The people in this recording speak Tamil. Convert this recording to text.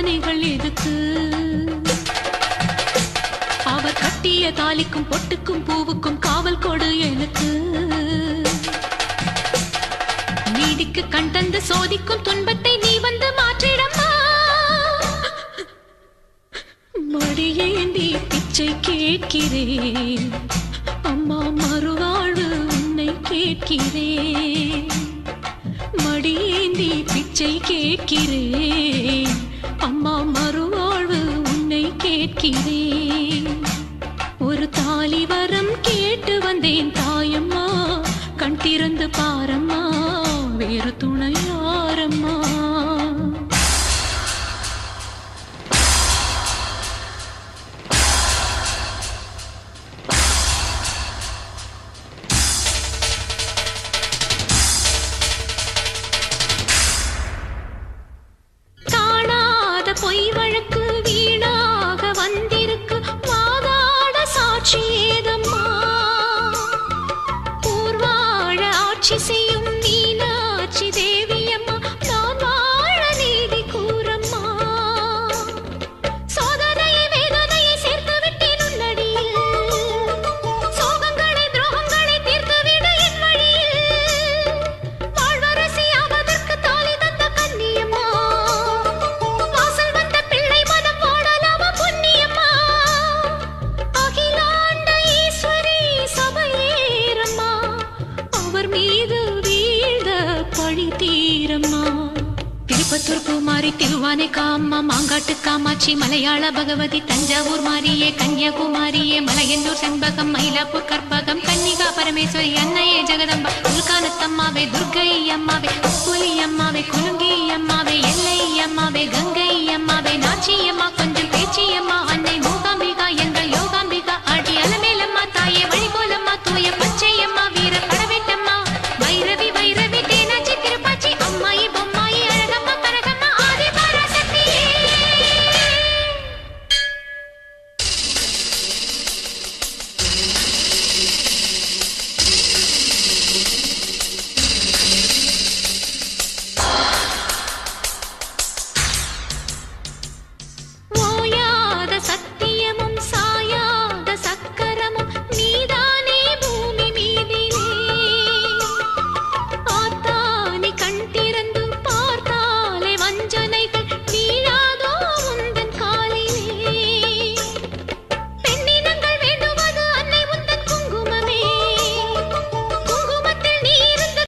சோதனைகள் எதுக்கு அவர் கட்டிய தாலிக்கும் பொட்டுக்கும் பூவுக்கும் காவல் கொடு எனக்கு. நீதிக்கு கண் தந்து சோதிக்கும் துன்பத்தை நீ வந்து மாற்றிடமா மடியேந்தி பிச்சை கேட்கிறேன். அம்மா மறுவாழ்வு உன்னை கேட்கிறேன். மடியேந்தி பிச்சை கேட்கிறேன். அம்மா மறுவாழ்வு உன்னை கேட்கிறேன். ஒரு தாலி வரம் கேட்டு வந்தேன் தாயம்மா. கண் திறந்து பாரம்மா. she see? பழி தீரம்மா. திருப்பத்தூர் பூமாரி திருவானை காம்மா மாங்காட்டு காமாட்சி மலையாள பகவதி தஞ்சாவூர் மாரியே கன்னியாகுமாரியே மலையந்தூர் செண்பகம் மயிலாப்பூர் கற்பகம் கன்னிகா பரமேஸ்வரி அன்னையே ஜெகதம்பா துல்கானத்தம்மாவே துர்கை அம்மாவே புலி அம்மாவே குலுங்கி அம்மாவே எல்லை அம்மாவே கங்கை அம்மாவே நாச்சி அம்மா